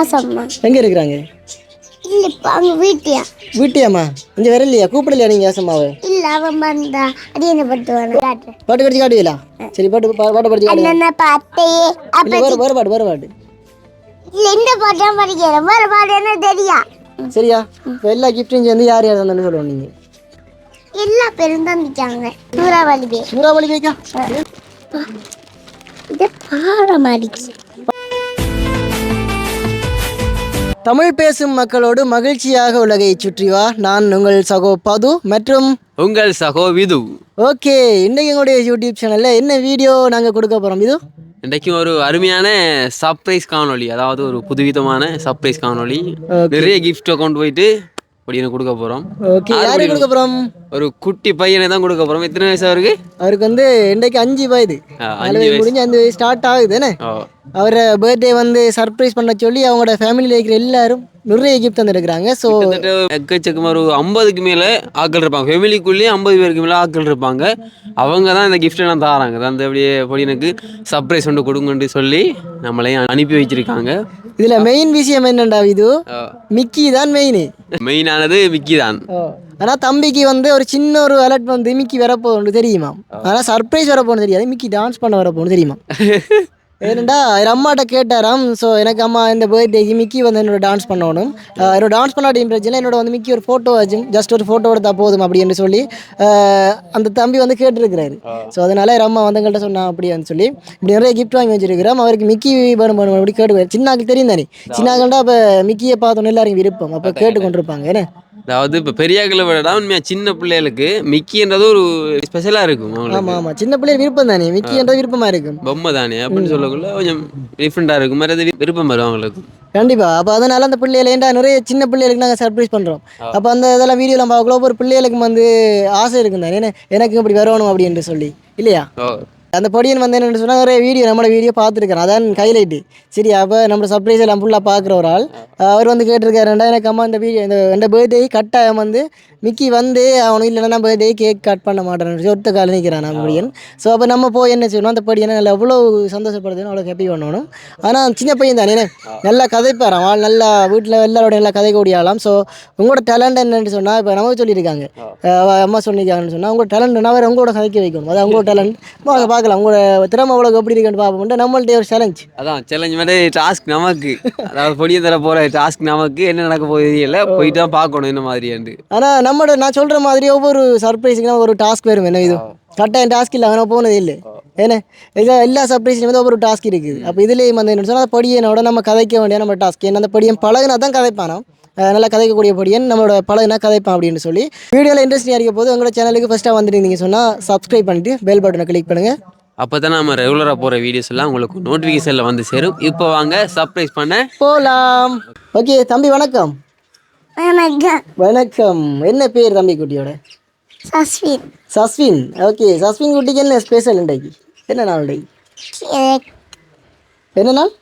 ஆசம்மா. எங்கே இருக்கிறாங்க? இல்லப்பா அவங்க வீட்டியா? வீட்டியாம்மா. இங்கே வரலையா? கூப்பிடலையா நீங்கள் ஆசம்மாவை? இல்ல அவன் வந்தா. அது என்ன பட்டுவாங்க பாட்டு படிச்சு காட்டுவீங்களா? சரி பாட்டு பாட்டு படிச்சு காட்டுங்க. அண்ணா பாட்டையே அப்ப இல்லை வேறு வேறு பாட்டு வேறு பாட்டு. இல்ல இந்த பாட்டு தான் படிக்கிறேன்? வேற பாட்டு என்ன தெரியா? சரியா? இப்போ எல்லா சேர்ந்து யார் யார் தந்தேன்னு சொல்லுவோம் நீங்கள் எல்லா பேரும் தந்துட்டாங்க சூறாவளி இது தமிழ் பேசும் மக்களோடு மகிழ்ச்சியாக உலகை சுற்றி வா. நான் உங்கள் சகோ பது மற்றும் உங்கள் சகோ விது. ஓகே இன்னைக்கு எங்களுடைய யூடியூப் சேனலில் என்ன வீடியோ நாங்கள் கொடுக்க போகிறோம் இது இன்றைக்கும் ஒரு அருமையான சர்ப்ரைஸ் காணொளி அதாவது ஒரு புதுவிதமான சர்ப்ரைஸ் காணொளி. நிறைய கிஃப்ட்டை கொண்டு போயிட்டு அப்படின்னு கொடுக்க போகிறோம் ஓகே யாருக்கு கொடுக்க போகிறோம் ஒரு குட்டி பையனை தான் கொடுக்க போகிறோம் எத்தனை வயசு அவருக்கு? அவருக்கு வந்து இன்றைக்கு அஞ்சு வயது. வயது முடிஞ்சு அஞ்சு வயது ஸ்டார்ட் ஆகுது ஓ அவரை பர்த்டே வந்து சர்ப்ரைஸ் பண்ண சொல்லி அவங்களோட ஃபேமிலியில் இருக்கிற எல்லாரும் நிறைய கிஃப்ட் தந்துருக்குறாங்க. ஸோ எக்கச்சக்கமாக ஒரு ஐம்பதுக்கு மேலே ஆட்கள் இருப்பாங்க. ஃபேமிலிக்குள்ளேயே ஐம்பது பேருக்கு மேலே ஆட்கள் இருப்பாங்க. அவங்க தான் இந்த கிஃப்ட்டை நான் தாராங்க. அந்த அப்படியே பொடியனுக்கு சர்ப்ரைஸ் ஒன்று கொடுங்கன்னு சொல்லி நம்மளையும் அனுப்பி வச்சிருக்காங்க. இதில் மெயின் விஷயம் என்னண்டா இது மிக்கி தான் மெயின் மெயினானது விக்கி தான். ஆனால் தம்பிக்கு வந்து ஒரு சின்ன ஒரு அலர்ட் வந்து மிக்கி வரப்போகுது தெரியுமா? ஆனால் சர்ப்ரைஸ் வரப்போன்னு தெரியாது. மிக்கி டான்ஸ் பண்ண வரப்போன்னு தெரியுமா? ஏனண்டா என் அம்மாட்ட கேட்டாராம். ஸோ எனக்கு அம்மா இந்த பர்த்டேக்கு மிக்கி வந்து என்னோட டான்ஸ் பண்ணணும். என்னோட டான்ஸ் பண்ணாட்டின் பிரச்சனை என்னோட வந்து மிக்கி ஒரு ஃபோட்டோ வச்சு ஜஸ்ட் ஒரு ஃபோட்டோ எடுத்தா போதும் அப்படின்னு சொல்லி அந்த தம்பி வந்து கேட்டிருக்கிறாரு. ஸோ அதனால என் அம்மா வந்து எங்கள்கிட்ட சொன்னா அப்படின்னு சொல்லி இப்படி நிறைய கிஃப்ட் வாங்கி வச்சிருக்கிறோம். அவருக்கு மிக்கி வேணும் வேணும் அப்படி கேட்டு சின்னாக்கு தெரியும் தானே. சின்னாக்கண்டா அப்போ மிக்கியை பார்த்தோன்னு எல்லாரும் விருப்பம். அப்போ கேட்டு கொண்டிருப்பாங்க என்ன? அதாவது இப்போ பெரியாக்களை விட உண்மையாக சின்ன பிள்ளைகளுக்கு மிக்கின்றது ஒரு ஸ்பெஷலாக இருக்கும் ஆமா அவங்களுக்கு. ஆமா சின்ன பிள்ளைகள் விருப்பம் தானே மிக்கின்றது விருப்பமா இருக்கும். பொம்மை தானே அப்படின்னு சொல்லக்குள்ள கொஞ்சம் டிஃப்ரெண்ட்டாக இருக்கும். மாதிரி அது விருப்பம் வரும் அவங்களுக்கு. கண்டிப்பா. அப்ப அதனால அந்த பிள்ளைகளை ஏன்டா நிறைய சின்ன பிள்ளைகளுக்கு நாங்க சர்ப்ரைஸ் பண்றோம். அப்ப அந்த இதெல்லாம் வீடியோலாம் பார்க்கல ஒரு பிள்ளைகளுக்கு வந்து ஆசை இருக்கும் தானே எனக்கு இப்படி வரணும் அப்படின்னு சொல்லி. இல்லையா? அந்த பொடியன் வந்து என்னென்னு சொன்னால் நிறைய வீடியோ நம்மளோட வீடியோ பார்த்துருக்கேன் அதான் ஹைலைட்டு சரி அப்போ நம்ம சர்ப்ரைஸ் எல்லாம் ஃபுல்லாக பார்க்குற ஒரு ஆள். அவர் வந்து கேட்டிருக்காருண்டா எனக்கு அம்மா இந்த வீடியோ இந்த இந்த பர்த்டே கட்டாயம் வந்து மிக்கி வந்து அவனுக்கு இல்லைன்னா பர்த்டே கேக் கட் பண்ண மாட்டேன்னு ஒத்த கால நிற்கிறான் நம்ம பொடியன். ஸோ அப்போ நம்ம போய் என்ன செய்யணும்? அந்த பொடியனை நல்லா எவ்வளோ சந்தோஷப்படுதுன்னு அவ்வளோ ஹாப்பி பண்ணணும். ஆனால் சின்ன பையன் தானே நல்லா கதைப்பார். அவன் நல்லா வீட்டில் எல்லாரோட நல்லா கதைக்கூடிய ஆளாம். ஸோ உங்களோட டேலண்ட் என்னன்னு சொன்னால் இப்போ நமக்கு சொல்லியிருக்காங்க. அம்மா சொல்லியிருக்காங்கன்னு சொன்னால் உங்களோட டேலண்ட் அவர் உங்களோட கதைக்க வைக்கணும். அது உங்களோட டேலண்ட் பார்க்கலாம். உங்களோட திறமை அவ்வளோ எப்படி இருக்குன்னு பார்ப்போம். நம்மள்ட்ட ஒரு சேலஞ்ச் அதான் சேலஞ்ச் மாதிரி டாஸ்க் நமக்கு. அதாவது பொடியை தர போகிற டாஸ்க் நமக்கு என்ன நடக்க போகுது தெரியல. போயிட்டு தான் பார்க்கணும் என்ன மாதிரியாண்டு ஆனால் நம்மளோட நான் சொல்கிற மாதிரி ஒவ்வொரு சர்ப்ரைஸுக்கு ஒரு டாஸ்க் வரும் என்ன இது? கட்டாயம் டாஸ்க் இல்லை. அவனை போனது இல்லை. ஏன்னா இது எல்லா சர்ப்ரைஸ்லையும் வந்து ஒவ்வொரு டாஸ்க் இருக்குது. அப்போ இதுலேயும் வந்து என்ன சொன்னால் படியனோட நம்ம கதைக்க வேண்டிய நம்ம டாஸ்க் ஏன்னா அந்த படியன் பழகுனா தான் கதைப்பானா அஹ் நல்லா கதைக்கக்கூடிய படியன் நம்மளோட பழகுனா கதைப்பான் அப்படின்னு சொல்லி. வீடியோவில் இன்ட்ரெஸ்டிங்காக இருக்க போது உங்களோட சேனலுக்கு ஃபஸ்ட்டாக வந்துருந்தீங்க சொன்னால் சப்ஸ்கிரைப் பண்ணிட்டு பெல் பட்டனை கிளிக் பண்ணுங்கள் அப்போ தான் நம்ம ரெகுலராக போகிற வீடியோஸ் எல்லாம் உங்களுக்கு நோட்டிஃபிகேஷனில் வந்து சேரும். இப்போ வாங்க சர்ப்ரைஸ் பண்ண போகலாம் ஓகே தம்பி வணக்கம். வணக்கம். வணக்கம். என்ன பேர் தம்பி குட்டியோட? சஸ்வின். சஸ்வின். ஓகே சஸ்வின் குட்டிக்கு என்ன ஸ்பெஷல் இன்றைக்கு? என்ன நாள் இன்றைக்கு? கேக். என்ன நாள்?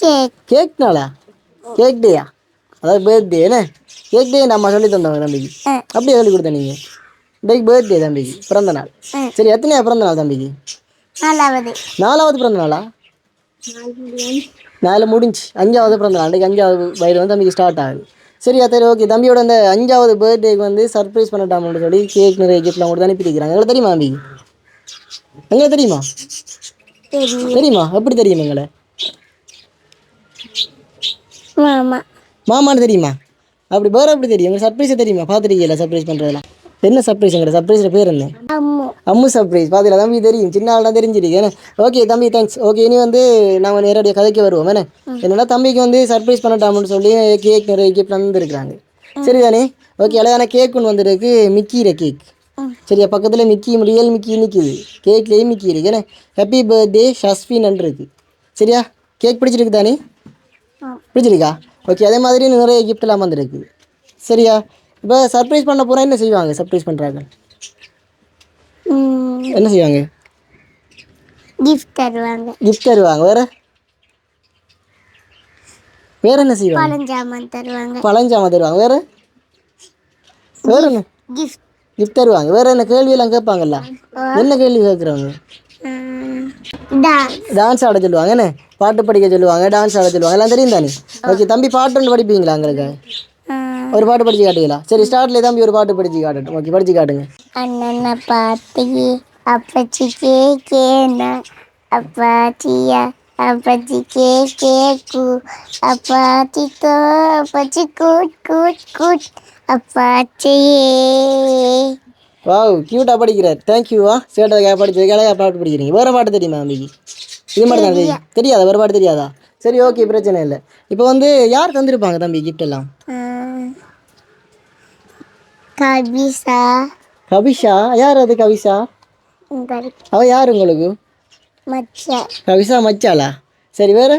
கேக். கேக் நாளா? கேக் டேயா அதாவது பர்த்டே என்ன கேக் டே நம்ம சொல்லி தந்தோங்க தம்பிக்கு. அப்படியே சொல்லி கொடுத்த நீங்கள் இன்றைக்கு பர்த்டே தம்பிக்கு பிறந்த நாள். சரி எத்தனையா பிறந்த நாள் தம்பிக்கு? நாலாவது. நாலாவது பிறந்த நாளா நாலு முடிஞ்சு. அஞ்சாவது பிறந்த நாள் இன்றைக்கு அஞ்சாவது வயது வந்து தம்பிக்கு ஸ்டார்ட் ஆகுது. சரி சரி ஓகே தம்பியோட அந்த அஞ்சாவது பர்த்டேக்கு வந்து சர்ப்ரைஸ் பண்ணட்டாமன்னு சொல்லி கேக் நிறைய கிஃப்ட்லாம் கொடுத்து அனுப்பியிருக்கிறாங்க எங்களுக்கு தெரியுமா தம்பி? எங்களுக்கு தெரியுமா? தெரியும். தெரியுமா? எப்படி தெரியும் எங்களை? மாமா மாமான்னு தெரியுமா? அப்படி வேற எப்படி தெரியும்? உங்களுக்கு சர்ப்ரைஸே தெரியுமா? பார்த்துருக்கீங்களா சர்ப்ரைஸ் பண்ணுறதெல்லாம் என்ன சர்ப்ரைஸுங்கிற சர்ப்ரைஸில் பேர் என்ன? அம்மு. சர்ப்ரைஸ் பார்த்தீங்களா தம்பி தெரியும். சின்ன ஆள்லாம் தெரிஞ்சிருக்கு ஏன்னா ஓகே தம்பி தேங்க்ஸ் ஓகே இனி வந்து நாங்கள் நேரடியாக கதைக்கு வருவோம். என்ன? என்னன்னா தம்பிக்கு வந்து சர்ப்ரைஸ் பண்ணட்டாமன்னு சொல்லி கேக் நிறைய கிஃப்ட் வந்துருக்குறாங்க சரிதானே? ஓகே அழகான கேக் ஒன்று வந்திருக்கு. மிக்கிற கேக் சரியா? பக்கத்தில் மிக்கி ரியல் மிக்கி நிற்கிது கேக்லேயே மிக்கி இருக்கு ஏன்னா ஹாப்பி பர்த்டே ஷஸ்வின் இருக்கு சரியா? கேக் பிடிச்சிருக்கு தானே பிடிச்சிருக்கா ஓகே அதே மாதிரி நிறைய கிஃப்ட்லாம் வந்திருக்கு. சரியா? இப்போ சர்ப்ரைஸ் பண்ண போனால் என்ன செய்வாங்க? சர்ப்ரைஸ் பண்ணுறாங்க என்ன செய்வாங்க? கிஃப்ட் தருவாங்க. கிஃப்ட் தருவாங்க. வேற? வேற என்ன செய்வாங்க? பழஞ்சாமான் தருவாங்க. பழஞ்சாம தருவாங்க. வேற? வேற என்ன? கிஃப்ட் கிஃப்ட் தருவாங்க. வேற என்ன கேள்வியெல்லாம் கேட்பாங்கல்ல? என்ன கேள்வி கேட்குறவங்க? டான்ஸ் ஆட சொல்லுவாங்க என்ன? பாட்டு படிக்க சொல்லுவாங்க டான்ஸ் ஆட சொல்லுவாங்க. எல்லாம் தெரியும் தானே? ஓகே தம்பி பாட்டு ஒன்று படிப்பீங்களா உங்களுக்கு ஒரு பாட்டு படிச்சு காட்டுவீங்களா? சரி ஸ்டார்ட்லேயே தம்பி ஒரு பாட்டு படிச்சு காட்டட்டும். ஓகே படிச்சு காட்டுங்க. அண்ணனை பார்த்து அப்பச்சி கேக்கேன அப்பாச்சியா அப்பச்சி கேக்கேக்கு அப்பாச்சி தோ அப்பச்சி கூட் கூட் கூட். அப்பாச்சியே. வாவ் க்யூட்டாக படிக்கிறார். தேங்க்யூவா சேட்டை படிச்சு அழகாக பாட்டு படிக்கிறீங்க. வேறு பாட்டு தெரியுமா தம்பிக்கு இது மட்டும் தான் தெரியும். தெரியாதா. வேறு பாட்டு தெரியாதா? சரி ஓகே பிரச்சனை இல்லை. இப்போ வந்து யார் தந்திருப்பாங்க தம்பி gift எல்லாம்? கபிசா கவிஷா யார் அது கவிஷா அவ யார் உங்களுக்கு? கவிஷா மச்சாளா? சரி வேறு?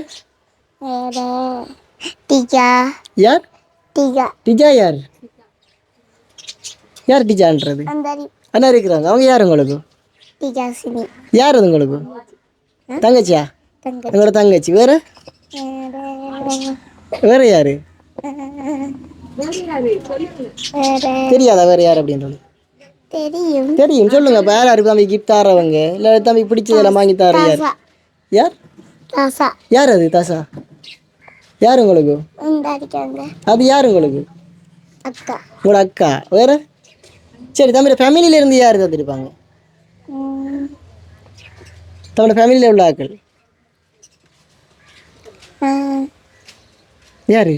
யார்? டிஜா யார்? யார் அந்த அண்ணா இருக்கிறாங்க. அவங்க யார் உங்களுக்கு? யார் அது உங்களுக்கு? தங்கச்சியா? தங்க உங்களோட தங்கச்சி. வேற? வேற. யாரு? தெரியாதா வேற யார் அப்படின்றது? தெரியும். தெரியும். சொல்லுங்க. இப்போ யார் யாருக்கு தம்பி கிஃப்ட் தரவங்க இல்லை தம்பி பிடிச்சதெல்லாம் வாங்கி தர யார்? யார்? தாசா. யார் அது தாசா? யார் உங்களுக்கு? அது யார் உங்களுக்கு? அக்கா. உங்களோட அக்கா. வேற? சரி தம்பி ஃபேமிலியில இருந்து யார் தந்திருப்பாங்க ம், தம்மோட ஃபேமிலியில் உள்ள ஆக்கள் யார்?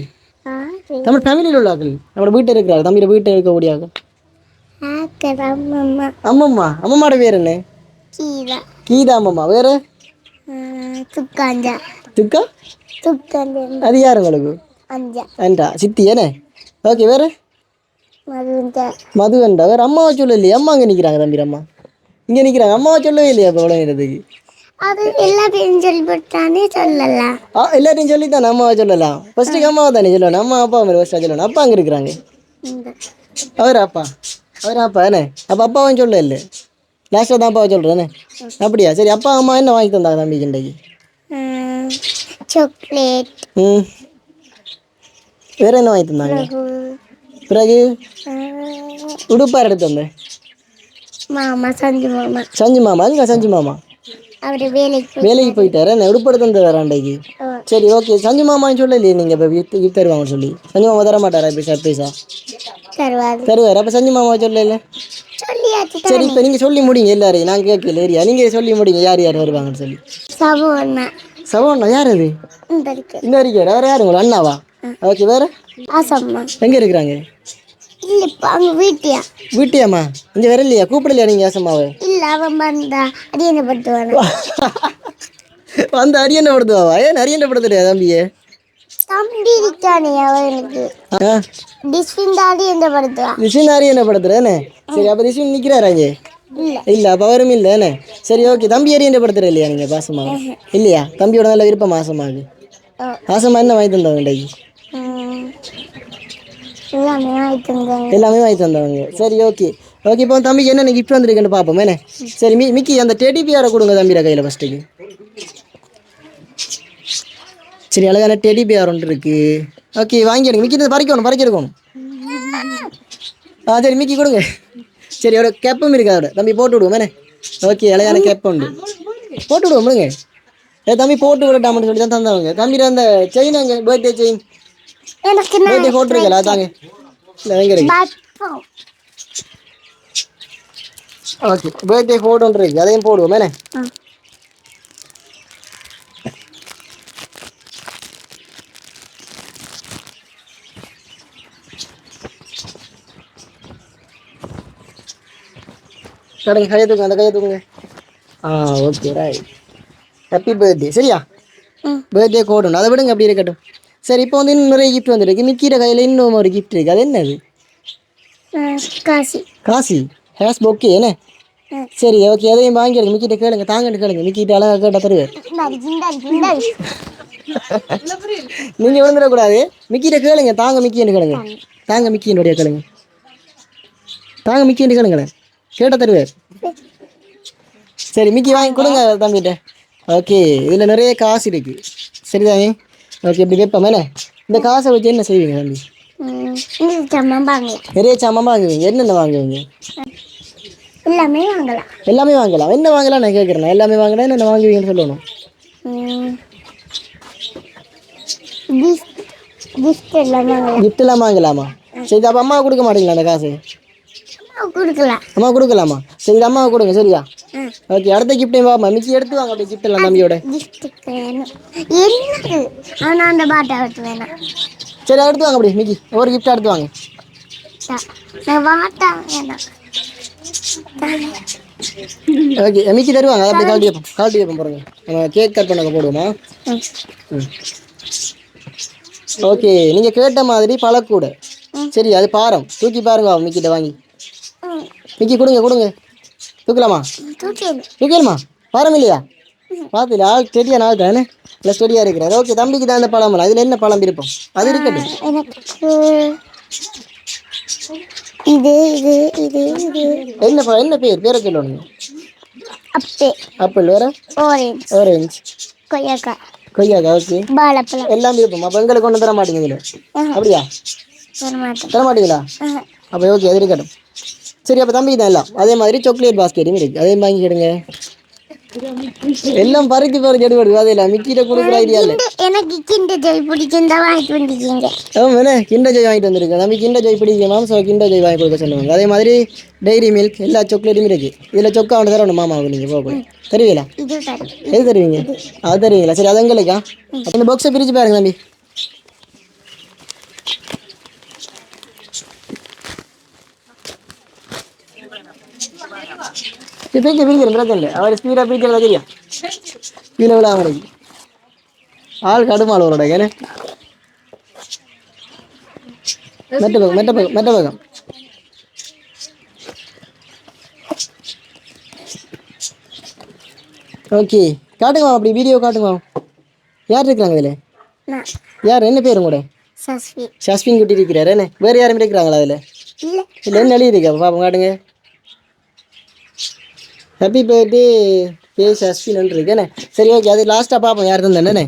நம்ம ஃபேமிலியில் உள்ள ஆக்கள் நம்மளோட வீட்டில் இருக்கிறாங்க தம்பியோட வீட்டில் இருக்கக்கூடிய ஆக்கள் அம்மம்மா அம்மம்மா அம்மம்மாட பேர் என்ன? கீதா. அம்மம்மா. வேற? துக்காஞ்சா துக்கா துக்காஞ்சா அது யார் உங்களுக்கு? அஞ்சா. சித்தி ஏனே ஓகே வேற? மதுஞ்சா மது அண்டா வேற அம்மாவை சொல்லலையே. அம்மா அங்கே நிற்கிறாங்க தம்பி அம்மா. இங்கே நிற்கிறாங்க அம்மாவை சொல்லவே இல்லையா இப்போ உலகிறதுக்கு அது எல்லா பேரும் சொல்லிவிட்டானே சொல்லலாம். ஆ எல்லாத்தையும் சொல்லி தான் அம்மாவை சொல்லலாம். ஃபஸ்ட்டுக்கு அம்மாவை தானே சொல்லணும். அம்மா அப்பா மாதிரி சொல்லணும். அப்பா அங்கே இருக்கிறாங்க. அவர் அப்பா. அவர் அப்பா என்ன அப்போ அப்பாவும் சொல்ல இல்லை லாஸ்ட்டாக தான் அப்பாவை சொல்கிறேனே அப்படியா? சரி அப்பா அம்மா என்ன வாங்கி தந்தாங்க தம்பிக்கு இன்றைக்கு? சாக்லேட் ம். வேற என்ன வாங்கி தந்தாங்க? பிறகு உடுப்பார் எடுத்து வந்தேன் மாமா சஞ்சு மாமா. சஞ்சு மாமா எங்க சஞ்சு மாமா? அவர் வேலைக்கு வேலைக்கு போயிட்டாரு என்ன உடுப்பு எடுத்து வந்து ஆ. சரி ஓகே. சஞ்சு மாமான்னு சொல்லலையே நீங்கள் இப்போ gift gift தருவாங்கன்னு சொல்லி. சஞ்சு மாமா தர மாட்டாரா இப்போ சர்ப்ரைஸா தருவாரு. தருவார். அப்போ சஞ்சு மாமா சொல்லல? சரி இப்போ நீங்கள் சொல்லி முடிங்க எல்லாரையும். நான் கேட்கல ஏரியா. நீங்கள் சொல்லி முடிங்க யார் யார் வருவாங்கன்னு சொல்லி. சபோண்ணா சவண்ணா யார் அது? இந்த வரைக்கும் வேறு யார் உங்களா அண்ணாவா? ஓகே வேறு? ஆசம்மா எங்கே இருக்கிறாங்க? இல்லை இப்போ அவங்க வீட்டியா? வீட்டியாம்மா. இங்கே வேற இல்லையா கூப்பிடலையா நீங்கள் ஏசம்மாவை இல்லை அவன் வந்தா. அது என்ன பட்டுவானா அந்த அரியணை படுத்துவாவா? ஏன் அரியணை படுத்துறியா தம்பியே? தம்பி இருக்கானே அவனுக்கு. தாடி என்ன படுத்துவா. ரிஷின் அரியணை படுத்துறேன்னு சரி அப்போ ரிஷின் நிற்கிறாரா இங்கே? இல்லை. அப்போ அவரும் இல்லை என்ன? சரி ஓகே. தம்பி அரியணை படுத்துற இல்லையா நீங்கள் பாசமாக இல்லையா? தம்பியோட நல்ல விருப்பம் மாசமாகு. மாசமாக என்ன வாங்கி ம். எல்லாமே வாங்கிட்டு வாங்கி தந்தவங்க. சரி ஓகே. ஓகே இப்போ தம்பிக்கு என்னென்ன கிஃப்ட் வந்திருக்குன்னு பார்ப்போம் என்ன? சரி மி மிக்கி அந்த டெடி பியாரை கொடுங்க தம்பியோட கையில் ஃபஸ்ட்டுக்கு சரி அழகான டெடி பியார் ஒன்று இருக்கு. ஓகே வாங்கிடுங்க. மிக்கி இதை பறிக்கணும் பறிக்க இருக்கணும் ஆ சரி மிக்கி கொடுங்க. சரி ஒரு கேப்பும் இருக்கு அதோட. தம்பி போட்டு விடுவோம். என்ன? ஓகே அழகான கேப் உண்டு. போட்டு விடுவோம் முடுங்க ஏ தம்பி போட்டு விடட்டாமன்னு சொல்லி தான் தந்தவங்க. தம்பி அந்த செயின் அங்கே பர்த்டே செயின் பர்த்டே போட்டுருக்கல அதாங்க. ஓகே பர்த்டே ஃபோட்டோ இருக்கு அதையும் போடுவோம் ஆ. கடங்க கையை தூக்குங்க அந்த கையை தூக்குங்க ஆ ஓகே ரைட் ஹாப்பி பர்த்டே சரியா. பர்த்டே கோடு அதை விடுங்க அப்படி இருக்கட்டும் சரி இப்போ வந்து இன்னும் நிறைய கிஃப்ட் வந்துருக்கு மிக்கிற கையில் இன்னும் ஒரு கிஃப்ட் இருக்குது அது என்னது? காசி. காசி? ஹேஸ் பொக்கே என்ன. சரி ஓகே அதையும் வாங்கிடுங்க. மிக்கிட்ட கேளுங்க தாங்கட்டு கேளுங்க. மிக்கிட்ட அழகாக கேட்டால் இந்தாடி. நீங்கள் விழுந்துடக்கூடாது. மிக்கிட்ட கேளுங்க தாங்க மிக்கின்னு கேளுங்க. தாங்க. மிக்கின்னுடைய கேளுங்க. தாங்க மிக்கின்னு கேளுங்களேன் கேட்டால் தருவார். சரி மிக்கி வாங்கி கொடுங்க தம்பிகிட்ட ஓகே இதில் நிறைய காசு இருக்கு. சரிதானே? ஓகே இப்படி என்ன இந்த காசை வச்சு என்ன செய்வீங்க தம்பி? நிறைய சாமான் வாங்குவீங்க. என்னென்ன வாங்குவீங்க? எல்லாமே வாங்கலாம். எல்லாமே வாங்கலாம். என்ன வாங்கலாம் நான் கேட்குறேன். எல்லாமே வாங்கினா என்ன வாங்குவீங்கன்னு சொல்லணும். கிஃப்ட் எல்லாமே வாங்கலாம். சரி அப்போ அம்மா கொடுக்க மாட்டீங்களா அந்த காசு? அம்மா கொடுக்கலாம்? சரி அம்மாவை கொடுங்க சரியா. ஓகே அடுத்த கிஃப்டையும் வாமா மிக்கி எடுத்து வாங்க அப்படியே gift எல்லாம் தம்பியோட. ஆனால் அந்த பாட்டை விட்டு வேணாம். சரி எடுத்து வாங்க அப்படியே மிக்கி ஒரு gift எடுத்து வாங்க. ஓகே மிக்கி தருவாங்க அதை அப்படியே கால்ட்டி வைப்போம் கால்ட்டி வைப்போம் பாருங்க. நம்ம கேக் கட் பண்ண போடுவோமா. ஓகே நீங்கள் கேட்ட மாதிரி பழக்கூட. சரி அது பாரம். தூக்கி பாருங்க மிக்கிட்ட வாங்கி. ம். மிக்கி கொடுங்க கொடுங்க. தூக்கலாமா? தூக்கலுமா? பாரம் இல்லையா பார்த்துல ஆள் ஸ்டெடியா நாள் தானே இல்லை ஸ்டெடியாக இருக்கிறாரு ஓகே தம்பிக்கு தான் அந்த பழம் அதில் என்ன பழம் விருப்பம் அது இருக்கட்டும். எனக்கு இது இது இது இது. என்ன பழம் என்ன பேர்? பேரை அப்பே. ஆப்பிள் வேற? ஆரஞ்சு ஆரஞ்சு கொய்யாக்காய் கொய்யாக்கா ஓகே வாழைப்பழம். எல்லாம் விருப்பம் அப்போ எங்களுக்கு கொண்டு தர மாட்டீங்க இதில். அப்படியா? தர மாட்டீங்களா. அப்போ ஓகே அது இருக்கட்டும். சரி அப்போ தம்பிக்கு தான் எல்லாம். அதே மாதிரி சாக்லேட் பாஸ்கெட்டும் இருக்கு. அதையும் வாங்கிக்கிடுங்க எல்லாம் பறிக்கு பறிச்சு எடுபடுது அதே இல்லை மிக்கிட்ட கொடுக்குற ஐடியா இல்லை கிண்டு- எனக்கு கிண்ட ஜெய் பிடிச்சிருந்தா வாங்கிட்டு வந்துருக்கீங்க ஆமாண்ணே கிண்ட ஜாய் வாங்கிட்டு வந்திருக்கேன். தம்பி கிண்ட ஜாய் பிடிக்குமாம் ஸோ கிண்ட ஜாய் வாங்கி கொடுக்க சொல்லுவாங்க. அதே மாதிரி டைரி மில்க் எல்லா சாக்லேட்டும் இருக்கு. இதில் சொக்கா ஒன்று தரணும் மாமாவுக்கு நீங்கள் போக போய். தருவீங்களா? எது தருவீங்க? அது தருவீங்களா? சரி அது எங்களுக்கா இந்த பாக்ஸை பிரித்து பாருங்க தம்பி. பிரிக்கிற பிரச்சனை இல்லை அவர் ஸ்பீடாக பிரிக்கிறதா தெரியும் கீழே விட அவனுக்கு ஆள் கடுமாள் அவரோட ஏன்னு மெட்ட பக்கம் மெட்ட பக்கம் மெட்ட பக்கம் ஓகே காட்டுங்க அப்படி வீடியோ காட்டுங்க யார் இருக்கிறாங்க இதில்? யார் என்ன பேர் உங்களோட? ஷஸ்வின் குட்டி இருக்கிறாரு என்ன? வேறு யாரும் இருக்கிறாங்களா அதில் இல்லை. என்ன எழுதிருக்கா பாப்போம் காட்டுங்க. ஹாப்பி பர்த்டே ஷஸ்வின் இருக்கு என்ன சரி ஓகே அது லாஸ்ட்டாக பார்ப்போம் யார் தந்தேன்னு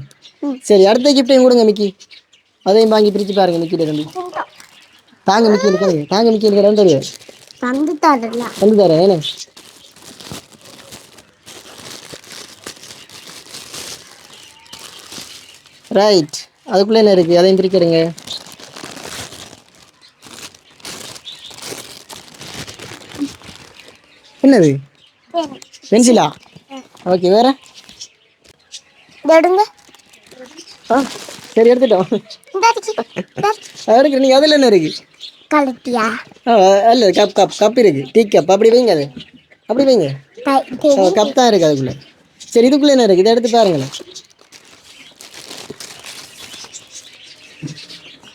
சரி அடுத்த கிஃப்டையும் கொடுங்க மிக்கி. அதையும் வாங்கி பிரித்து பாருங்க மிக்கிட்ட தம்பி தாங்க மிக்கி இருக்காங்க தாங்க மிக்கி இருக்கிறான்னு தெரியும் தந்து தரலாம் வந்து தரேன் என்ன? ரைட் அதுக்குள்ளே என்ன இருக்குது அதையும் பிரிக்கிறேங்க. என்னது? பென்சிலா? ஓகே வேற? எடுங்க. ஆ சரி எடுத்துட்டோம். எடுக்கிறேன் நீங்கள் அதில் என்ன இருக்குது கலட்டியா? ஆ கப் கப் கப் இருக்கு. டீ கப் அப்படி வைங்க அது. அப்படி வைங்க. கப் தான் இருக்கு அதுக்குள்ள. சரி இதுக்குள்ள என்ன இருக்கு? இதை எடுத்து பாருங்களேன்.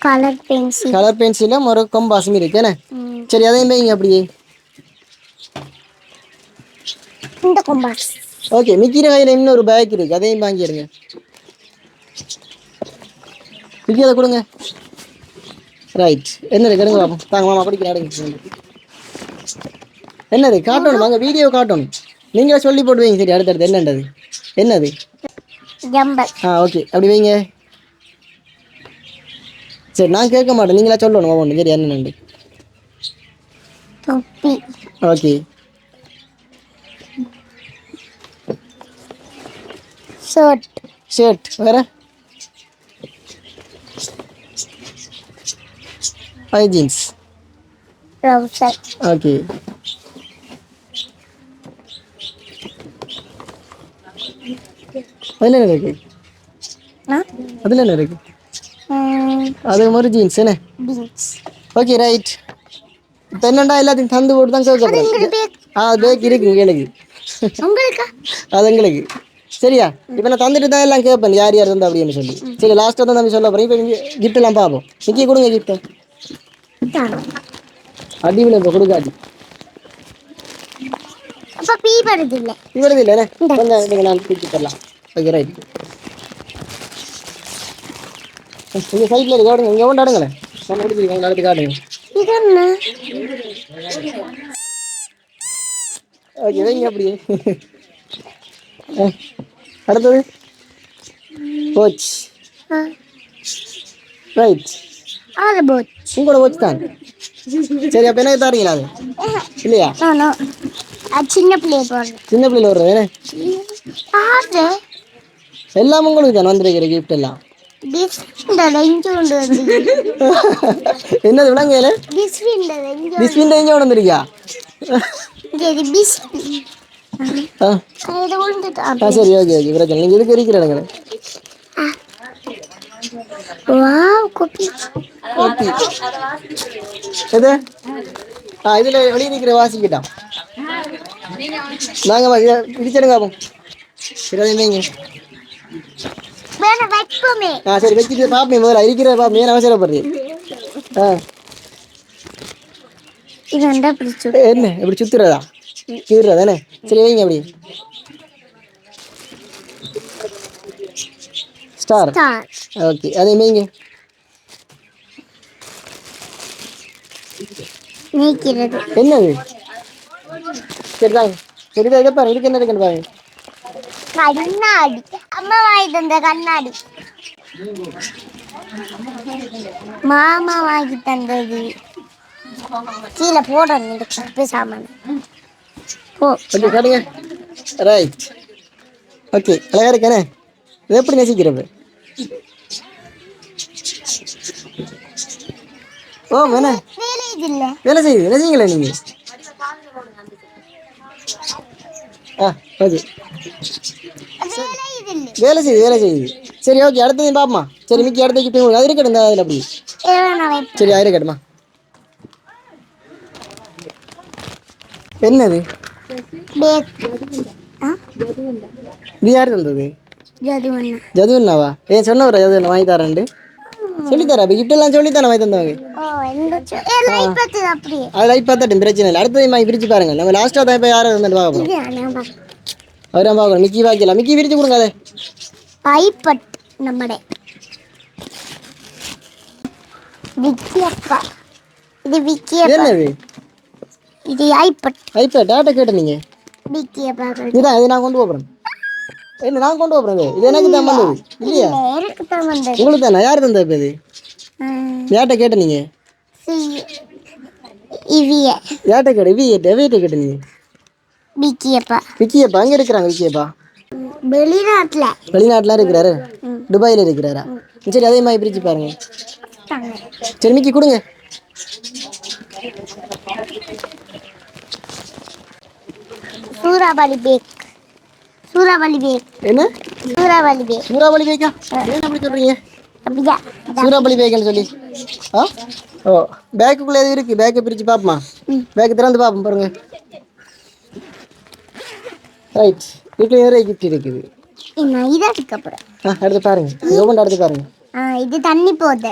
கலர் பென்சில் கலர் பென்சிலும் ஒரு கொம்பாசும் இருக்கு என்ன? சரி அதையும் வைங்க அப்படியே. இந்த கொம்பாஸ் ஓகே மிக்கிற கையில் இன்னொரு பேக் இருக்கு அதையும் வாங்கிடுங்க மிக்கி அதை கொடுங்க ரைட் என்ன இருக்கு எடுங்க பாப்போம் தாங்க மாமா குடிக்கிறேன் எடுங்க என்னது காட்டணும் வாங்க வீடியோ காட்டணும் நீங்களே சொல்லி போட்டு வைங்க சரி அடுத்தடுத்து என்னன்றது என்னது ஜம்பல் ஆ ஓகே அப்படி வைங்க சரி நான் கேட்க மாட்டேன் நீங்களா சொல்லணும் ஒவ்வொன்று சரி என்னென்னு தொப்பி ஓகே ஷர்ட் ஷர்ட் வேற ஹை ஜீன்ஸ் ட்ரௌசர் ஓகே அதில் என்ன இருக்கு அதில் என்ன இருக்கு அது மாதிரி ஜீன்ஸ் என்ன ஓகே ரைட் இப்போ என்னண்டா எல்லாத்தையும் தந்து போட்டு தான் கேட்க ஆ பேக் இருக்கு எனக்கு அது எங்களுக்கு சரியா? இப்போ நான் தந்துட்டு தான் எல்லாம் கேட்பேன் யார் யார் தந்தா அப்படின்னு சொல்லி. சரி லாஸ்ட்டாக தான் தம்பி சொல்ல போகிறேன் இப்போ gift எல்லாம் பார்ப்போம். நிக்கி கொடுங்க கிஃப்ட்டை அடிவில் இப்போ கொடுக்காது அப்ப பீ வருது இல்ல? இவ்வளவு இல்லைண்ணே கொஞ்சம் நீங்கள் நான் தூக்கி தரலாம் ஓகே ரைட் இங்கே சைட்டில் இருக்கு காட்டுங்க. இங்கே கொண்டாடுங்களேன் நான் எடுத்துருக்கேன் அடுத்து காட்டுங்க. இது என்ன ஓகே வைங்க அப்படியே. அடுத்தது. கோச் ரைட் உங்களோட கோச் தான். சரி அப்போ எனக்கு தாரீங்களா அது? இல்லையா? சின்ன பிள்ளைய சின்ன பிள்ளைல வர்றது பாரு எல்லாம் உங்களுக்கு தான் வந்திருக்கிற கிஃப்ட் எல்லாம்? கொண்டு என்னது பிஸ்விண்ட நெஞ்சு டிஸ்பின் எங்கே வந்திருக்கியா? ஆ. சரி ஓகே ஓகே பிரச்சனை நீங்கள் இதுக்கு இருக்கிற இடங்களே வாவ் கோபி ஓகே எது? ஆ இதில் வெளியே நிற்கிற வாசிக்கிட்டான் நாங்கள் இதை பிடிச்சிடுங்க அப்போ வைப்போமே. ஆ சரி வச்சுட்டு பாப்பேன் முதல்ல. இருக்கிற பாப்பேன் ஏன் அவசரப்படுறீங்க ஆ. இது என்ன? இப்படி சுத்துறதா? கீறுறதா என்ன சரி வைங்க அப்படி ஸ்டார் ஸ்டார் ஓகே அதே வைங்க நீக்கிறது என்னது சரி தாங்க சரி தான் இதை பாருங்க இதுக்கு என்ன இருக்குன்னு பாருங்க கண்ணாடி அம்மா வாங்கி தந்த கண்ணாடி மாமா வாங்கி தந்தது கீழே போடணும் இந்த போ. ஓகே காட்டுங்க. ரைட் ஓகே அழகா இருக்கேனே இது எப்படி நெசிக்கிறது? ஓ என்ன வேலை இல்லை. வேலை செய்யுது நெசிங்களே நீங்க. ஆ ஓகே. வேலை செய்யுது வேலை செய்யுது. சரி ஓகே அடுத்தது பாப்பமா. சரி மிக்கி அடுத்த கிட்ட அது இருக்கட்டும் அதில் அப்படி. சரி அது இருக்கட்டுமா? என்னது? யார் தந்தது ஜது ஒன்று ஜதுவண்ணாவா ஏன் சொன்னவரா ஜதுவண்ணா வாங்கி சொல்லித்தரா இப்போ சொல்லித்தானே தந்தவங்க ஓ எந்த எல்லாம் பத்து அப்படியே அது லைட் பார்த்தாட்டும் பிரச்சனை இல்லை அடுத்தது வாங்கி பிரித்து பாருங்க நம்ம லாஸ்ட்டாக தான் இப்போ யாரும் வந்து பார்க்க போகிறோம் இது நான் பார்க்க அவரை பார்க்கணும் மிக்கி வாக்கிக்கலாம் மிக்கி விரிச்சு கொடுங்க அதை இது என்னது இது ஐபட் ஐப்பா டேட்டா கேட்ட நீங்கள் விக்கி அப்பா இதுதான் இது நான் கொண்டு போகிறேன் என்ன நான் கொண்டு போகிறேன் இது? எனக்கு தான் வந்தது. இல்லையா? நேருக்கு தான் வந்தது. உங்களுக்கு தானே? யார் தந்தது இது? யார்கிட்ட கேட்ட நீங்கள் இவிய. யார்கிட்ட கேட்ட இவி எவியிட்ட கேட்ட நீங்கள் விக்கி அப்பா விக்கியப்பா. அங்கே இருக்கிறாங்க விக்கியப்பா? வெளிநாட்டுல. வெளிநாட்டில் இருக்கிறாரு? துபாயில் இருக்கிறாரா? சரி அதே மாதிரி பிரித்து பாருங்க. சரி மிக்கி கொடுங்க. சூறாவளி பேக். சூறாவளி பேக். என்ன? சூறாவளி பேக். சூறாவளி பேக்கா? ஏன் அப்படி சொல்கிறீங்க அப்படியா? சூறாவளி பேக்குன்னு சொல்லி. ஆ? ஓ பேக்குக்குள்ளே எது இருக்குது பேக்கை பிரித்து பார்ப்போமா? பேக்கு திறந்து பார்ப்போம் பாருங்க. ரைட் வீட்டில் நிறைய கிஃப்ட் இருக்குது. நான் இதை அதுக்கப்புறம் ஆ அடுத்து பாருங்க. கவர்மெண்ட் அடுத்து பாருங்க. இது தண்ணி போகுது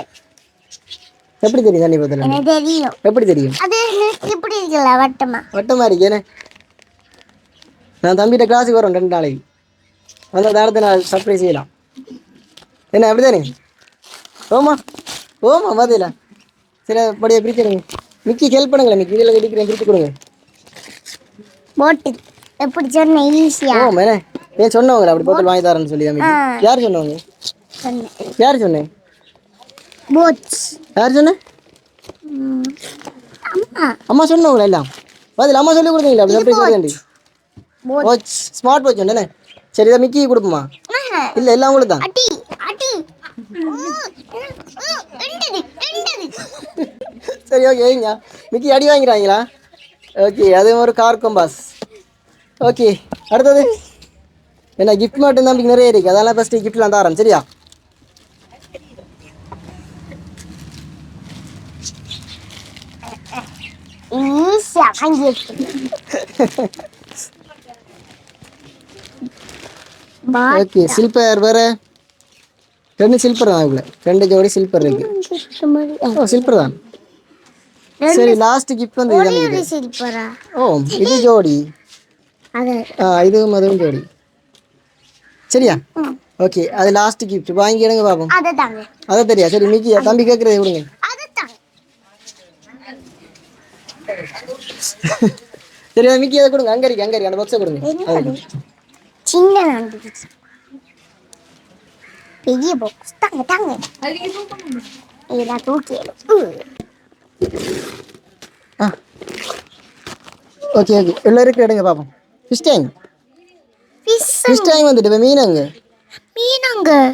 எப்படி தெரியும் தண்ணி பதில்? தெரியும். எப்படி தெரியும்? அது இப்படி இருக்குல்ல வட்டமா? வட்டமாக இருக்கேனே நான் தம்பிகிட்ட கிளாஸுக்கு வரோம் ரெண்டு நாளைக்கு. அந்த அடுத்த நாள் சர்ப்ரைஸ் செய்யலாம். என்ன அப்படி தானே ஓமா ஓமா பதிலா சரி படியை பிரிச்சுடுங்க மிக்கி ஹெல்ப் பண்ணுங்களேன் மிக்கி. இதில் இடிக்கிறேன் பிரித்து கொடுங்க. போட்டு. எப்படி சொன்ன ஈஸியா ஓ மேனே ஏன் சொன்னவங்க அப்படி போத்தல் வாங்கி தரேன்னு சொல்லி யார் சொன்னவங்க? சொன்னேன். யார் சொன்னேன் போட்ஸ். யார் சொன்னேன் அம்மா. சொன்னவங்களா எல்லாம்? பதில் அம்மா சொல்லி கொடுத்தீங்களா? அப்படி சர்ப்ரைஸ் வாட்ச் ஸ்மார்ட் வாட்ச் உண்டுண்ணே சரி இதை மிக்கி கொடுப்போமா இல்லை எல்லாம் உங்களுக்கு தான் சரி ஓகே வைங்க மிக்கி அடி வாங்கிறாங்களா ஓகே அது ஒரு கார் கொம்பாஸ் ஓகே அடுத்தது என்ன கிஃப்ட் மட்டும் தான் நிறைய இருக்குது அதெல்லாம் ஃபஸ்ட்டு கிஃப்ட்லாம் தரேன் சரியா ஈஸியா வாங்கி வச்சு ஓகே சில்பர் வேறு? ரெண்டு சில்பர் தான் இவ்வளோ ரெண்டு ஜோடி சில்பர் இருக்கு. ஓ சில்பர் தான். சரி லாஸ்ட் கிஃப்ட் வந்து இது ஓ இது ஜோடி. ஆ இதுவும் அதுவும் ஜோடி. சரியா? ஓகே அது லாஸ்ட் கிஃப்ட் வாங்கி எடுங்க பார்ப்போம் அதை தெரியா? சரி மிக்கி தம்பி கேட்குறது விடுங்க. அதை தாங்க. சரி அது மிக்கி அதை கொடுங்க. அங்கே இருக்கு அங்கே இருக்கு. அந்த பாக்ஸை கொடுங்க. சின்ன நண்டு பெரிய பாக்ஸ் தாங்க தாங்க இதெல்லாம் தூக்கி ஓகே ஓகே இருக்கு எடுங்க பார்ப்போம் fish tank fish fish tank வந்துட்டு மீனங்க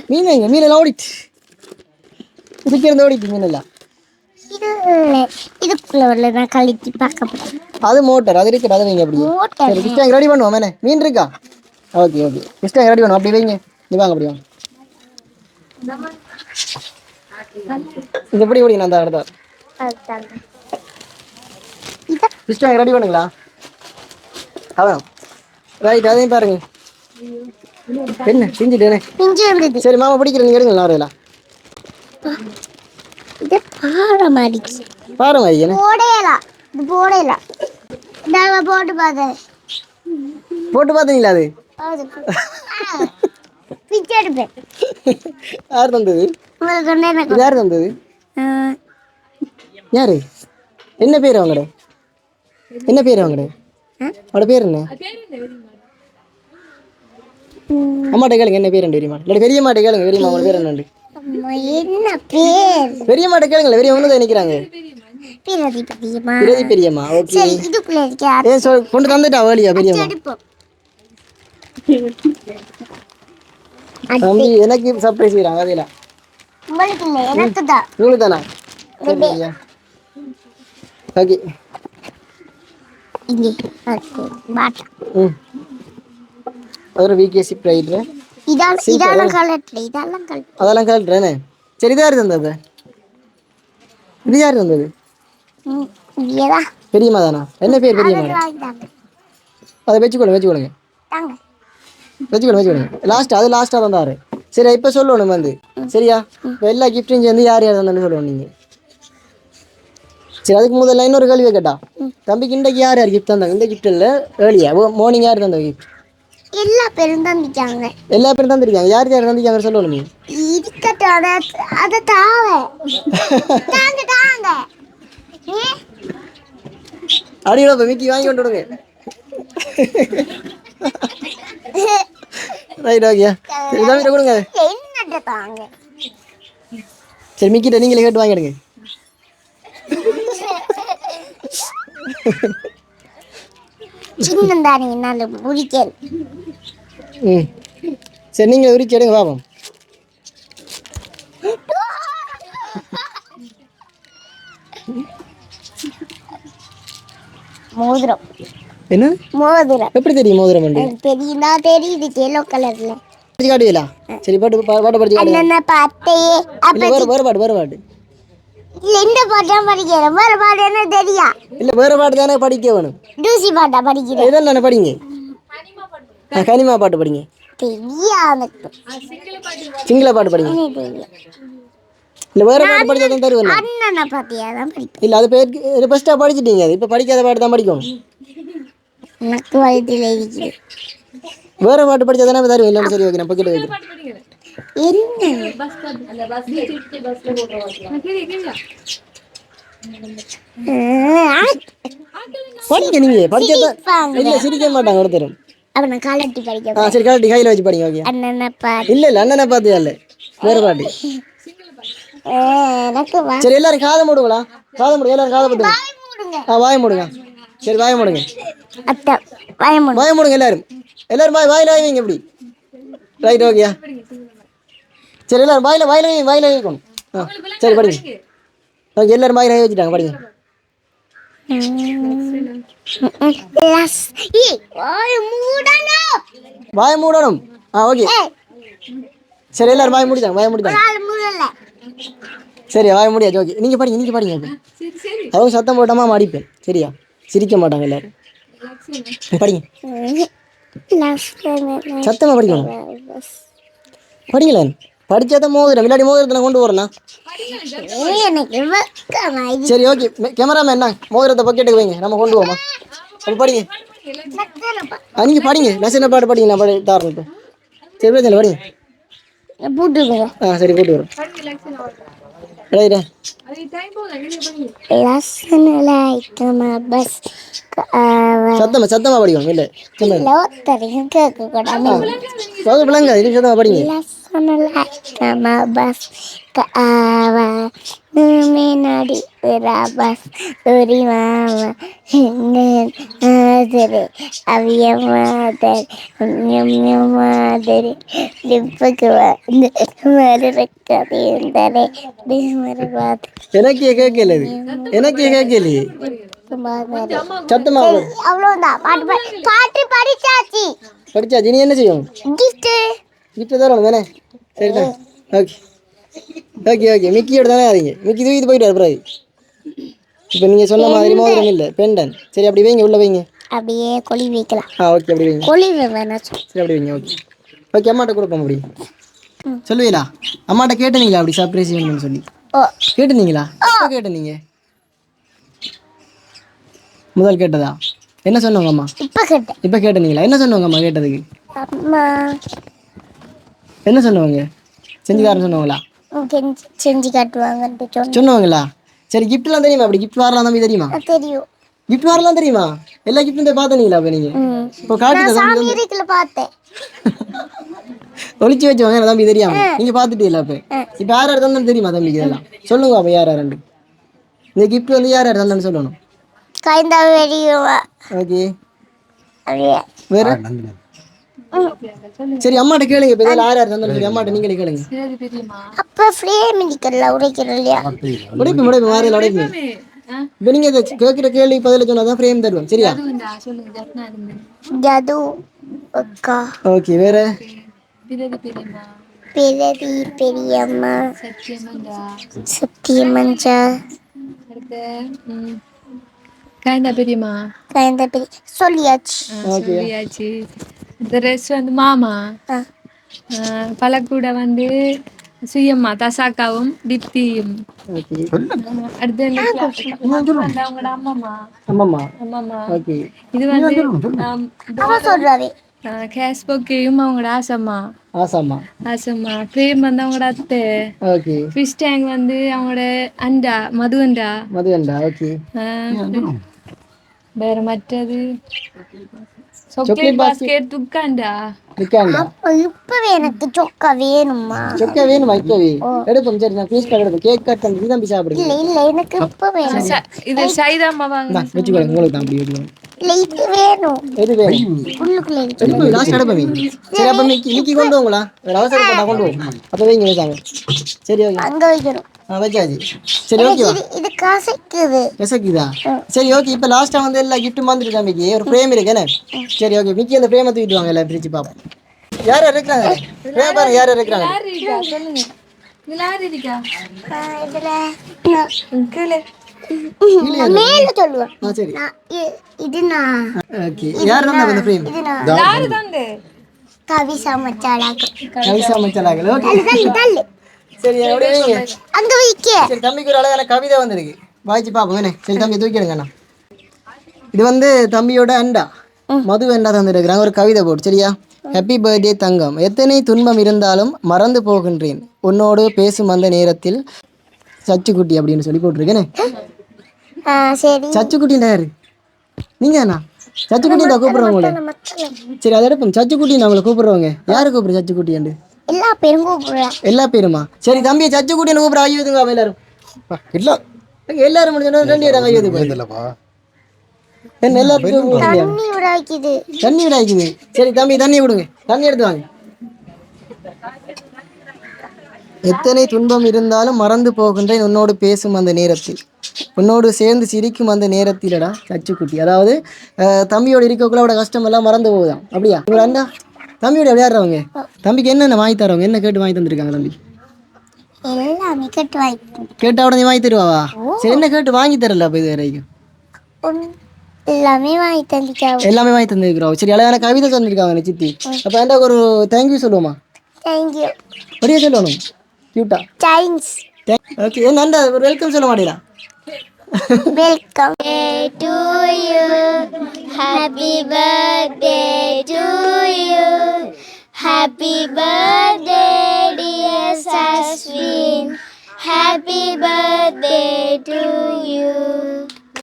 மீன் எங்க மீன் எல்லாம் ஓடிட்டு இருந்து ஓடிட்டு மீன் எல்லாம் இது இதுக்குள்ள நான் பார்க்க போறேன் அது மோட்டர் அது இருக்குது அது வைங்க அப்படியே சரி ஃபிஷ் டேங்க் ரெடி பண்ணுவோம் மீன் இருக்கா ஓகே ஓகே டேங்க் ரெடி பண்ணுவோம் அப்படி வைங்க இது வாங்க அப்படி வாங்க. இது எப்படி ஓடிங்க நான் தான் டேங்க் ரெடி பண்ணுங்களா அதான் ரைட் அதையும் பாருங்க. என்ன? செஞ்சுட்டேனே பிஞ்சு இருந்தது சரி மாமா பிடிக்கிறேன். நீங்கள் எடுங்க நாரையில இது பாறை பாருங்க ஐயனே போடையலாம் இது போடையலாம் நாங்கள் போட்டு பார்த்தேன் போட்டு பார்த்தீங்களா அது? யார் தந்தது? யார் தந்தது? யாரு? என்ன பேர் அவங்கட? என்ன பேர் அவங்கட? அவட பேர் என்ன? அம்மாட்ட கேளுங்க என்ன பேர் என்ன தெரியுமா இல்லை பெரியம்மாட்ட கேளுங்க பெரியம்மா அவங்க பேர் அம்மா, என்ன பேர்? பெரியம்மாட்ட கேளுங்களேன் பெரிய ஒன்று தான் நிற்கிறாங்க பிரதி பெரியம்மா ஓகே. சரி இதுக்குள்ள இருக்க ஏன் சொல் கொண்டு தந்துட்டா வேலியா பெரியம்மா? தம்பி எனக்கு சர்ப்ரைஸ் செய்கிறாங்க அதில் உங்களுக்கு இல்லை எனக்கு தான் உங்களுக்கு தானா சரி ஐயா ஓகே இங்கே இருக்கு பாட்டா ம் ஒரு விகேசி ப்ரைட்ரு இதால இதெல்லாம் கலட்டல இதெல்லாம் கலட்டல அதெல்லாம் கரெக்டுறேனே சரி இது யார் தந்தது இது யார் தந்தது ஏதா பெரியம்மா தானா என்ன பேர் பெரியம்மா தாங்க அதை வச்சுக்கொள்ளுங்க வச்சுக்கொள்ளுங்க தாங்க வச்சுக்கொள்ளுங்க வச்சுக்கொள்ளுங்க லாஸ்ட் அது லாஸ்ட்டாக தந்தாரு. சரி இப்போ சொல்லணும் வந்து. சரியா? இப்போ எல்லா கிஃப்ட்டும் சேர்ந்து யார் யார் தந்தான்னு சொல்லணும் நீங்கள் சரி அதுக்கு முதல்ல இன்னொரு கேள்வி கேட்டா. தம்பிக்கு இன்றைக்கு யார் யார் கிஃப்ட் தந்தாங்க? இந்த கிஃப்ட் இல்லை ஏர்லியா மார்னிங் யார் தந்த கிஃப்ட் எல்லா பேரும் தந்துட்டாங்க எல்லா பேரும் தந்திருக்காங்க. யார் யார் தந்திருக்காங்க சொல்லணும் நீ. இருக்கட்டும் அதை தாவ. தாங்க தாங்க. அடியோட மிக்கி வாங்கி கொண்டு விடுங்க. ரைட் ஓகே சரி தம்பிட்ட கொடுங்க. சரி மிக்கிட்ட நீங்களே கேட்டு வாங்கிடுங்க. சின்னந்தானே என்னால முடிக்கல ம். சரி நீங்கள் உரிச்சு எடுங்க பாப்போம் மோதிரம். என்ன? மோதிரம். எப்படி தெரியும் மோதிரம் வந்து? பெரியதா தெரியுது எல்லோ கலர்ல படிச்சு காட்டுவீங்களா சரி பாட்டு பாட்டு படிச்சு காட்டுங்க இல்லை வேறு வேறு பாட்டு வேறு பாட்டு. இல்ல இந்த பாட்டா படிக்கிறேன். வேற பாட்டு என்ன தெரியா? இல்லை வேறு பாட்டு தானே படிக்க வேணும். தூசி பாட்டா படிக்கிறேன். இதெல்லாம் படிங்க. கனிமா பாட்டு படிங்க. தெரியாது சிங்கள பாட்டு படிங்க. இல்லை வேறு பாட்டு படிச்சா தான் தருவேன் அண்ணனை பார்த்தியா? தான் படிப்பேன். இல்லை அது பேர் ஃபஸ்ட்டாக படிச்சிட்டீங்க. அது இப்போ படிக்காத பாட்டு தான் படிக்கணும் எனக்கு வயதில் இருக்குது வேறு பாட்டு படிச்சா தானே தருவேன் இல்லைன்னு சரி ஓகே நான் பக்கெட் வைக்கிறேன் என்ன? படிங்க நீங்கள் படிச்சா. இல்லை சிரிக்க மாட்டாங்க ஒருத்தரும். அப்ப நான் காலட்டி படிக்க ஆ சரி கரெக்ட் கையில் வச்சு படிங்க ஓகே அண்ணனை பார்த்து. இல்லை இல்லை அண்ணனை பார்த்து இல்லை வேறு பாட்டு. எனக்கு வா. சரி எல்லாரும் காதை மூடுங்களா? காதை மூடுங்க எல்லாரும் காதை போட்டுங்க மூடுங்க. ஆ வாய மூடுங்க. சரி வாய மூடுங்க. அத்தை பயமுடு வாய மூடுங்க எல்லாரும். எல்லாரும் வாய் வாயில் வாய் வைங்க எப்படி ரைட் ஓகேயா சரி எல்லாரும் வாயில் வாயில் வாயில் வைக்கணும் ஆ சரி படிங்க. ஓகே எல்லாரும் வாயில் வச்சுட்டாங்க படிங்க. மூடணும். வாய மூடணும். ஆ ஓகே சரி எல்லாரும் வாய முடிச்சாங்க வாய மூடல. சரி வாய முடியாது ஓகே நீங்கள் படிங்க நீங்கள் படிங்க அவங்க சத்தம் போட்டாமா அடிப்பேன். சரியா? சிரிக்க மாட்டாங்க எல்லாரும். படிங்க. சத்தமாக படிக்கணும். படிங்களேன். படிச்சா தான் மோதிரம். விளையாடி மோதிரத்தில் கொண்டு வரலாம் சரி ஓகே கேமராமேன் என்ன மோதிரத்தை பக்கெட்டுக்கு வைங்க. நம்ம கொண்டு போமா அப்போ படிங்க. நீங்கள் படிங்க. லட்சண பாட்டு படிங்க. நான் படி தாரேன் இப்போ. சரி பிரச்சனை படிங்க. போட்டுக்கோ ஆ சரி போட்டு வரோம். சத்தமாக சத்தமாக படிக்கணும் இல்லை சத்தமாக படிங்க. Ke awal Numenadi berabas Suri mama Nen adere Avia madere Nyam nyam madere Dippakwa Marakari ndare Dismarabat எனக்கே கேட்கல எனக்கே கேட்கலையே சத்தமா வரும். அவ்வளோதான் பாட்டு பாடி படிச்சாச்சு படிச்சாச்சு நீ என்ன செய்யும் கிஃப்ட் தரணும் தானே சரி தான் ஓகே ஓகே. ஓகே மிக்கியோட தானே ஆறீங்க மிக்கி தூக்கிட்டு போயிட்டு பிறகு. இப்போ நீங்கள் சொன்ன மாதிரி மோதிரம் இல்லை. பெண்டன். சரி அப்படி வைங்க. உள்ள வைங்க. அப்படியே கொலி வைக்கலாம். ஆ ஓகே. அப்படி வைங்க. கொலி வேணாம் சரி அப்படி வைங்க. ஓகே. ஓகே அம்மாட்ட கொடுப்போம் அப்படி சொல்லுவீங்களா? அம்மாட்ட கேட்டுனீங்களா அப்படி சர்ப்ரைஸ் வேணும்னு சொல்லி? ஓ. கேட்டுனீங்களா கேட்டுனீங்க முதல் கேட்டதா? என்ன சொன்னவங்க அம்மா? இப்போ கேட்டேன். இப்போ கேட்டுனீங்களா என்ன சொன்னவங்க அம்மா கேட்டதுக்கு? அம்மா. என்ன சொன்னவங்க செஞ்சு தரேன்னு சொன்னவங்களா செஞ்சு சொன்னேன் சொன்னவங்களா? சரி கிஃப்ட்லாம் தெரியுமா? அப்படி கிஃப்ட் வரலாம் தம்பி தெரியுமா? தெரியும். கிஃப்ட் வரலாம் தெரியுமா? எல்லா கிஃப்ட்டும் பார்த்தீங்களா அப்போ நீங்கள் இப்போ இருக்குல்ல பார்த்தேன். ஒளிச்சு வச்சு வாங்க தம்பி தெரியாம. நீங்க பாத்துட்டீங்களா இப்ப இப்ப யார் யார் தந்தன்னு தெரியுமா தம்பிக்கு இதெல்லாம்? சொல்லுங்க அப்ப யார் யார் இந்த கிஃப்ட் வந்து யார் யார் தந்தன்னு சொல்லணும். கைந்தா வெடிவா ஓகே வேற? சரி அம்மாட்ட கேளுங்க இப்ப இதில் யார் யார் தந்தன்னு சொல்லி அம்மாட்ட நீங்களே கேளுங்க. அப்போ ஃப்ரேம் இருக்கல உடைக்கிறோம் இல்லையா? உடைப்பு உடைப்பு மாறியில் உடைப்பு. இப்போ நீங்க இதை கேட்குற கேள்வி பதில சொன்னா தான் ஃப்ரேம் தருவோம் சரியா? ஜது அக்கா. ஓகே வேற? பிறவி பெரியம்மா. சத்தியமஞ்சா. காய்ந்தா பெரியம்மா. கைந்தா பெரிய சொல்லியாச்சு. சொல்லியாச்சு. இந்த ரெஸ் வந்து மாமா. பழக்கூட வந்து சுயம்மா தசாக்காவும் திப்தியும் அடுத்து அவங்களோட அம்மம்மா. அம்மாம்மா. அம்மம்மா. ஓகே. இது வந்து கேஸ்போக்கையும் அவங்களோட ஆசம்மா. ஆசாம்மா. ஆசம்மா. பிரேம் வந்து அவங்களோட அத்தை. ஓகே. ஃபிஷ் டேங்க் வந்து அவங்களோட அண்டா மது அண்டா. மதுவண்டா ஓகே. வேற மற்றது? பாஸ்கெட் துக்காண்டா நிக்காண்டா அப்போ இப்பவே எனக்கு சொக்கா வேணுமா சொக்க வேணுமா இப்பவே எடுப்போம் சரி நான் பீஸ் கட் எடுப்போம் கேக் கட் பண்ணி தான் போய் சாப்பிடுங்க இல்ல இல்ல எனக்கு இப்ப வேணும் இது சைதாம்மா வாங்க இந்தா, வச்சுக்கோங்க உங்களுக்கு தான் அப்படி வேணும். எது வேணும். உள்ளுக்குள்ள எடுப்போம் லாஸ்ட் எடுப்போம் சரி அப்போ மிக்கி மிக்கி கொண்டு கொண்டு போவோம் அப்போ வைங்க வைக்காங்க. சரி ஓகே. அங்க ஆ சரி ஓகேவா? இது கசக்குது. எசக்குதா சரி ஓகே. இப்போ லாஸ்ட்டாக வந்து எல்லா கிஃப்ட்டும் வந்துட்டு மிக்கி ஒரு ஃப்ரேம் இருக்குண்ணே சரி ஓகே. மிக்கி அந்த ஃப்ரேமை தூக்கிட்டு வாங்க எல்லாம் பிரிச்சு யார் யார் இருக்கிறாங்க? ஃப்ரேம் பாருங்க யார் யார் இருக்கிறாங்க? சொல்லுங்க. இதுல யார் இருக்கா? இதுல கீழே. மேல சொல்லுவேன் ஆ சரி. நான் இ- இது நான். ஓகே. யார் தான் அந்த ஃப்ரேம் இது நான். யாரு தந்து கவி சமைச்சாளாக்கும் கவிசா மச்சலாகல ஓகே. தள்ளு தள்ளு சரி அப்படியே வைங்க அங்க வைக்க. சரி தம்பிக்கு ஒரு அழகான கவிதை வந்திருக்கு. வாய்ச்சி பார்ப்போம் என்ன? சரி தம்பி தூக்கிடுங்கண்ணா இது வந்து தம்பியோட அண்டா. மது அண்டா தந்துருக்குறாங்க ஒரு கவிதை போட்டு சரியா? ஹாப்பி பர்த்டே தங்கம். எத்தனை துன்பம் இருந்தாலும் மறந்து போகின்றேன். உன்னோடு பேசும் அந்த நேரத்தில் சச்சுக்குட்டி அப்படின்னு சொல்லி போட்டிருக்கேனே. சரி. சச்சுக்குட்டின்டா யாரு? நீங்க அண்ணா சச்சுக்குட்டி தான் கூப்பிடுறோம் உங்களை மக்கள் சரி அதை எடுப்போம். சச்சுக்குட்டி நம்மளை கூப்பிடுறவங்க. யாரு கூப்பிடுற சச்சுக்குட்டியாண்டு எல்லா பேரும் கூப்பிடுறேன் எல்லா பேருமா? சரி தம்பி சச்சுக்குட்டின்னு கூப்பிட ஐயோதுங்க அவன் எல்லாரும். இல்ல. எல்லாரும் முடிஞ்சோன்னா ரெண்டு பேரும் ஐயோது என்ன எல்லாத்துக்கும் கூப்பிடுங்க. தண்ணி விட வைக்குது. தண்ணி விடாய்க்குது சரி தம்பி தண்ணி விடுங்க தண்ணி எடுத்து வாங்க. எத்தனை துன்பம் இருந்தாலும் மறந்து போகின்றேன். உன்னோடு பேசும் அந்த நேரத்தில். உன்னோடு சேர்ந்து சிரிக்கும் அந்த நேரத்திலடா சச்சுக்குட்டி அதாவது தம்பியோட இருக்கக்குள்ள அவட கஷ்டம் எல்லாம் மறந்து போகுதாம். அப்படியா? இவர் அண்ணா தம்பியோட விளையாடுறவங்க? தம்பிக்கு என்னென்ன வாங்கி தரவங்க என்ன கேட்டு வாங்கி தந்திருக்காங்க தம்பி? எல்லாமே கட்டு உடனே வாங்கி தருவாவா? சரி என்ன கேட்டு வாங்கி தரல அப்போ இது வரைக்கும்? எல்லாமே வாங்கி தந்துட்டாவும் எல்லாமே வாங்கி தந்திருக்கிறோம் சரி அழகான கவிதை சொல்லியிருக்காங்க சித்தி. அப்போ ஏன்டா ஒரு தேங்க்யூ சொல்லுவோமா? தேங்க்யூ அப்படியே சொல்லணும். கியூட்டா தேங்க்ஸ் ஓகே என்ன அந்த ஒரு வெல்கம் சொல்ல மாட்டீங்களா welcome to you happy birthday to you happy birthday dear Saswin happy birthday to you